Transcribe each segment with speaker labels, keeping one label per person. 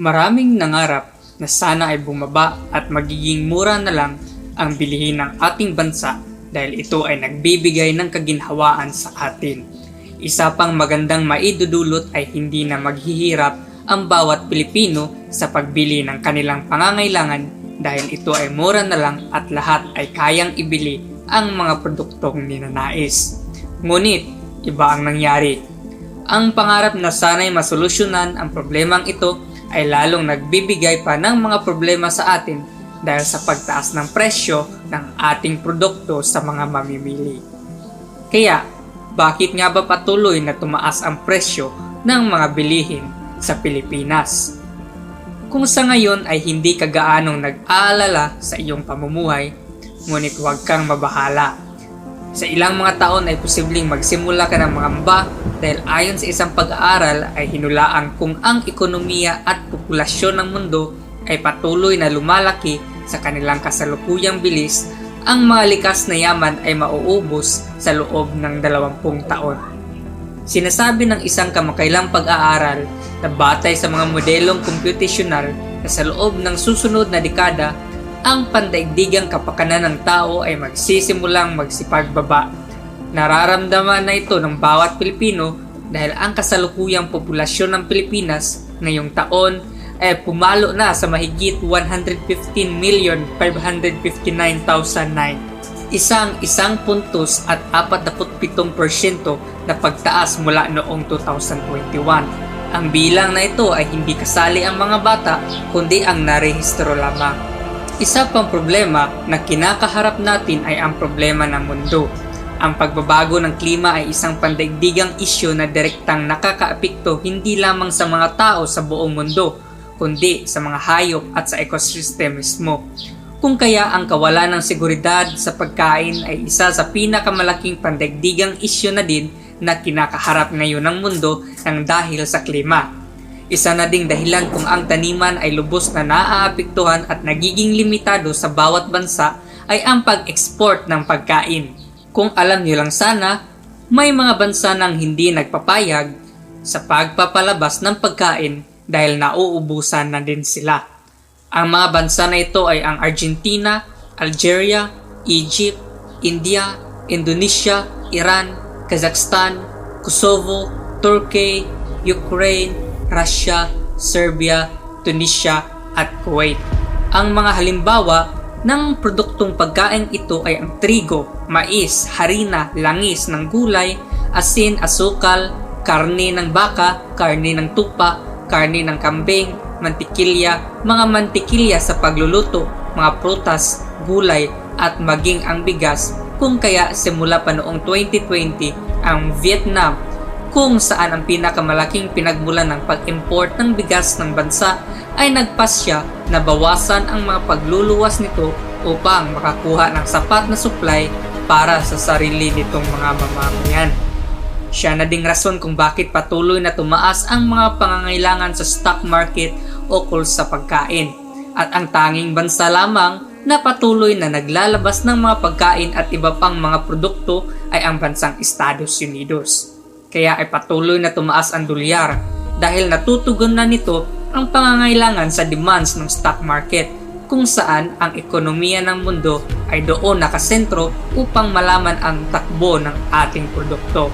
Speaker 1: Maraming nangarap na sana ay bumaba at magiging mura na lang ang bilihin ng ating bansa dahil ito ay nagbibigay ng kaginhawaan sa atin. Isa pang magandang maidudulot ay hindi na maghihirap ang bawat Pilipino sa pagbili ng kanilang pangangailangan dahil ito ay mura na lang at lahat ay kayang ibili ang mga produktong ninanais. Ngunit, iba ang nangyari. Ang pangarap na sana'y masolusyonan ang problemang ito ay lalong nagbibigay pa ng mga problema sa atin dahil sa pagtaas ng presyo ng ating produkto sa mga mamimili. Kaya, bakit nga ba patuloy na tumaas ang presyo ng mga bilihin sa Pilipinas? Kung sa ngayon ay hindi ka gaanong nag-aalala sa iyong pamumuhay, ngunit huwag kang mabahala. Sa ilang mga taon ay posibleng magsimula ka ng mangamba dahil ayon sa isang pag-aaral ay hinulaan kung ang ekonomiya at populasyon ng mundo ay patuloy na lumalaki sa kanilang kasalukuyang bilis, ang mga likas na yaman ay mauubos sa loob ng 20 taon. Sinasabi ng isang kamakailang pag-aaral na batay sa mga modelong komputasyonal na sa loob ng susunod na dekada, ang pandaigdigang kapakanan ng tao ay magsisimulang magsipagbaba. Nararamdaman na ito ng bawat Pilipino dahil ang kasalukuyang populasyon ng Pilipinas ngayong taon ay pumalo na sa mahigit 115,559,009 isang isang puntos at 47% na pagtaas mula noong 2021. Ang bilang na ito ay hindi kasali ang mga bata kundi ang narehistro lamang. Isa pang problema na kinakaharap natin ay ang problema ng mundo. Ang pagbabago ng klima ay isang pandaigdigang isyu na direktang nakakaapekto hindi lamang sa mga tao sa buong mundo, kundi sa mga hayop at sa ecosystem mismo. Kung kaya ang kawalan ng seguridad sa pagkain ay isa sa pinakamalaking pandaigdigang isyu na din na kinakaharap ngayon ng mundo ng dahil sa klima. Isa na ding dahilan kung ang taniman ay lubos na naaapektuhan at nagiging limitado sa bawat bansa ay ang pag-export ng pagkain. Kung alam niyo lang sana, may mga bansa nang hindi nagpapayag sa pagpapalabas ng pagkain dahil nauubusan na din sila. Ang mga bansa na ito ay ang Argentina, Algeria, Egypt, India, Indonesia, Iran, Kazakhstan, Kosovo, Turkey, Ukraine, Russia, Serbia, Tunisia at Kuwait. Ang mga halimbawa ng produktong pagkain ito ay ang trigo, mais, harina, langis ng gulay, asin, asukal, karne ng baka, karne ng tupa, karne ng kambing, mantikilya, mga mantikilya sa pagluluto, mga prutas, gulay, at maging ang bigas kung kaya simula pa noong 2020 ang Vietnam kung saan ang pinakamalaking pinagmulan ng pag-import ng bigas ng bansa ay nagpasya na bawasan ang mga pagluluwas nito upang makakuha ng sapat na supply para sa sarili nitong mga mamamayan. Siya na ding rason kung bakit patuloy na tumaas ang mga pangangailangan sa stock market ukol sa pagkain. At ang tanging bansa lamang na patuloy na naglalabas ng mga pagkain at iba pang mga produkto ay ang bansang Estados Unidos. Kaya ay patuloy na tumaas ang dolyar dahil natutugon na nito ang pangangailangan sa demands ng stock market kung saan ang ekonomiya ng mundo ay doon nakasentro upang malaman ang takbo ng ating produkto.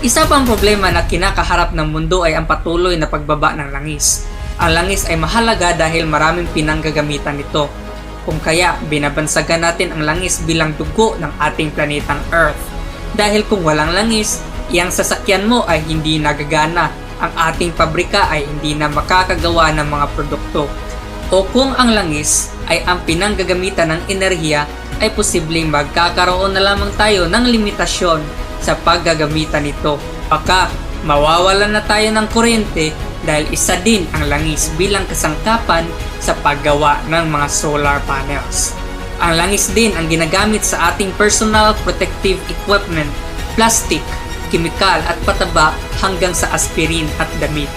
Speaker 1: Isa pang problema na kinakaharap ng mundo ay ang patuloy na pagbaba ng langis. Ang langis ay mahalaga dahil maraming pinanggagamitan nito. Kung kaya, binabansagan natin ang langis bilang dugo ng ating planetang Earth. Dahil kung walang langis, iyang sasakyan mo ay hindi nagagana. Ang ating pabrika ay hindi na makakagawa ng mga produkto. O kung ang langis ay ang pinanggagamitan ng enerhiya, ay posibleng magkakaroon na lamang tayo ng limitasyon sa paggagamitan nito. Baka mawawalan na tayo ng kuryente dahil isa din ang langis bilang kasangkapan sa paggawa ng mga solar panels. Ang langis din ang ginagamit sa ating personal protective equipment, plastic, kimikal at pataba hanggang sa aspirin at damit.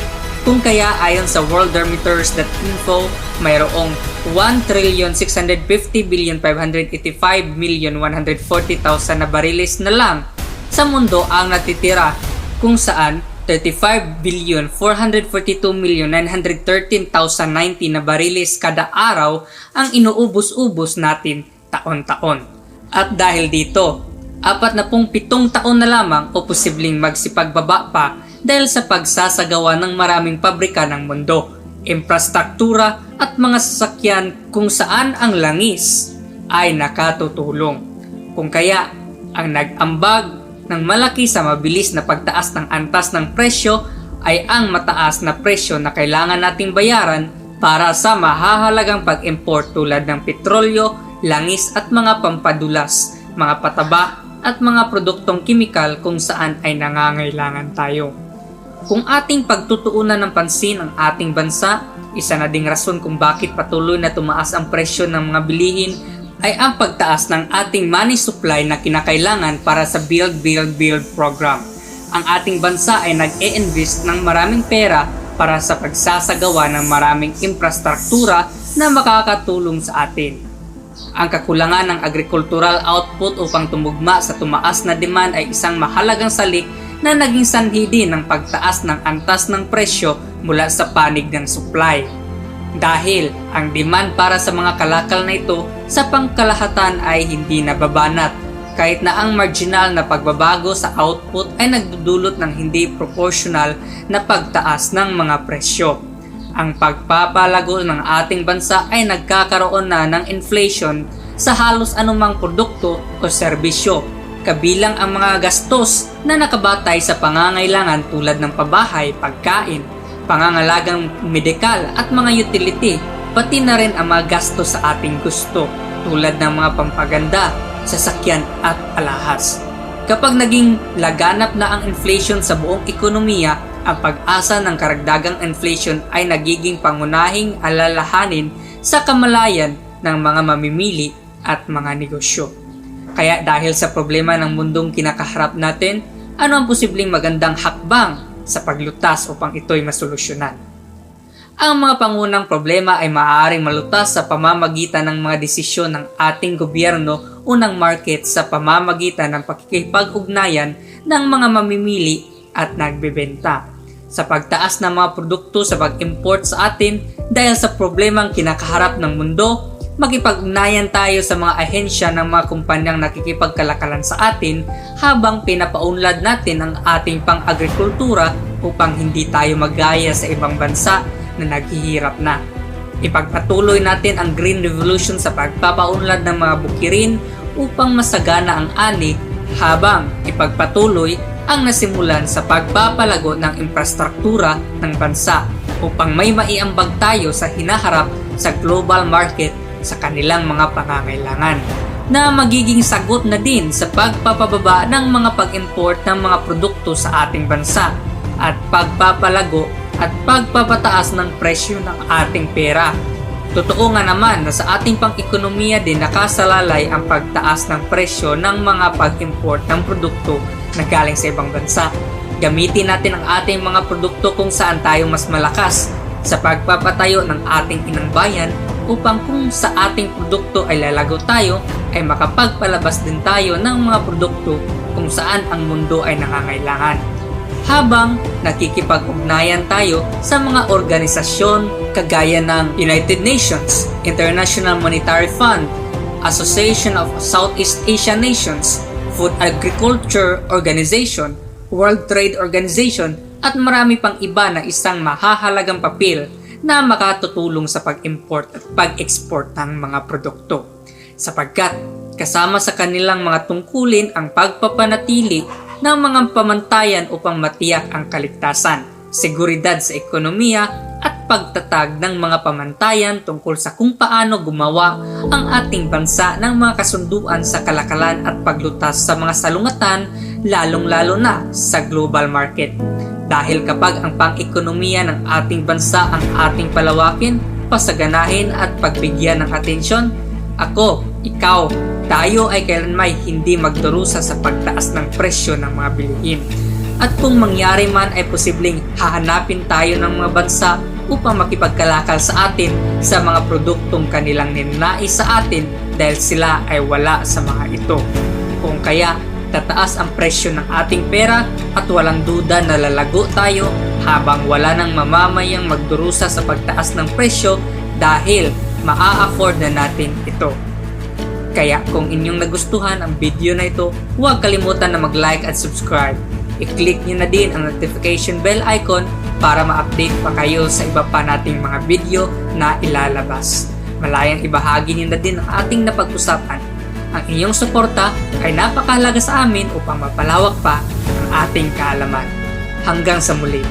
Speaker 1: Kung kaya ayon sa worldermeters.info, mayroong 1,650,585,140,000 na bariles na lang sa mundo ang natitira kung saan 35 billion 442 million 913,090 na bariles kada araw ang inuubos-ubos natin taon-taon. At dahil dito, apat na pong pitong taon na lamang o posibleng magsipagbaba pa dahil sa pagsasagawa ng maraming pabrika ng mundo, infrastruktura at mga sasakyan kung saan ang langis ay nakatutulong. Kung kaya, ang nag-ambag ng malaki sa mabilis na pagtaas ng antas ng presyo ay ang mataas na presyo na kailangan nating bayaran para sa mahahalagang pag-import tulad ng petrolyo, langis at mga pampadulas, mga pataba at mga produktong kimikal kung saan ay nangangailangan tayo. Kung ating pagtutuunan ng pansin ang ating bansa, isa na ding rason kung bakit patuloy na tumaas ang presyo ng mga bilihin ay ang pagtaas ng ating money supply na kinakailangan para sa Build Build Build program. Ang ating bansa ay nag-e-invest ng maraming pera para sa pagsasagawa ng maraming infrastruktura na makakatulong sa atin. Ang kakulangan ng agricultural output upang tumugma sa tumaas na demand ay isang mahalagang salik na naging sanhi din ng pagtaas ng antas ng presyo mula sa panig ng supply. Dahil ang demand para sa mga kalakal na ito sa pangkalahatan ay hindi nababanat kahit na ang marginal na pagbabago sa output ay nagdudulot ng hindi proportional na pagtaas ng mga presyo. Ang pagpapalago ng ating bansa ay nagkakaroon na ng inflation sa halos anumang produkto o serbisyo, kabilang ang mga gastos na nakabatay sa pangangailangan tulad ng pabahay, pagkain, pangangalagang medikal at mga utility, pati na rin ang mga gasto sa ating gusto tulad ng mga pampaganda, sasakyan at alahas. Kapag naging laganap na ang inflation sa buong ekonomiya, ang pag-asa ng karagdagang inflation ay nagiging pangunahing alalahanin sa kamalayan ng mga mamimili at mga negosyo. Kaya dahil sa problema ng mundong kinakaharap natin, ano ang posibleng magandang hakbang sa paglutas upang ito'y masolusyonan. Ang mga pangunang problema ay maaaring malutas sa pamamagitan ng mga desisyon ng ating gobyerno o ng market sa pamamagitan ng pakikipag-ugnayan ng mga mamimili at nagbebenta. Sa pagtaas ng mga produkto sa pag-import sa atin dahil sa problemang kinakaharap ng mundo, makipag-ugnayan tayo sa mga ahensya ng mga kumpanyang nakikipagkalakalan sa atin habang pinapaunlad natin ang ating pang-agrikultura upang hindi tayo magaya sa ibang bansa na naghihirap na. Ipagpatuloy natin ang Green Revolution sa pagpapaunlad ng mga bukirin upang masagana ang ani habang ipagpatuloy ang nasimulan sa pagpapalago ng infrastruktura ng bansa upang may maiambag tayo sa hinaharap sa global market sa kanilang mga pangangailangan na magiging sagot na din sa pagpapababa ng mga pag-import ng mga produkto sa ating bansa at pagpapalago at pagpapataas ng presyo ng ating pera. Totoo nga naman na sa ating pang-ekonomiya din nakasalalay ang pagtaas ng presyo ng mga pag-import ng produkto na galing sa ibang bansa. Gamitin natin ang ating mga produkto kung saan tayo mas malakas sa pagpapatayo ng ating inang bayan upang kung sa ating produkto ay lalago tayo ay makapagpalabas din tayo ng mga produkto kung saan ang mundo ay nangangailangan. Habang nakikipag-ugnayan tayo sa mga organisasyon kagaya ng United Nations, International Monetary Fund, Association of Southeast Asian Nations, Food Agriculture Organization, World Trade Organization at marami pang iba na isang mahahalagang papel na makatutulong sa pag-import at pag-export ng mga produkto. Sapagkat kasama sa kanilang mga tungkulin ang pagpapanatili ng mga pamantayan upang matiyak ang kaligtasan, seguridad sa ekonomiya at pagtatag ng mga pamantayan tungkol sa kung paano gumawa ang ating bansa ng mga kasunduan sa kalakalan at paglutas sa mga salungatan lalong-lalo na sa global market. Dahil kapag ang pang-ekonomiya ng ating bansa ang ating palawakin, pasaganahin at pagbigyan ng atensyon, ako, ikaw, tayo ay kailanmay hindi magdurusa sa pagtaas ng presyo ng mga bilihin. At kung mangyari man ay posibleng hahanapin tayo ng mga bansa upang makipagkalakal sa atin sa mga produktong kanilang ninais sa atin dahil sila ay wala sa mga ito. Kung kaya, magtataas ang presyo ng ating pera at walang duda na lalago tayo habang wala nang mamamayang magdurusa sa pagtaas ng presyo dahil maa-afford na natin ito. Kaya kung inyong nagustuhan ang video na ito, huwag kalimutan na mag-like at subscribe. I-click nyo na din ang notification bell icon para ma-update pa kayo sa iba pa nating mga video na ilalabas. Malayang ibahagi nyo na din ang ating napag-usapan. Ang inyong suporta ay napakahalaga sa amin upang mapalawak pa ang ating kaalaman. Hanggang sa muli.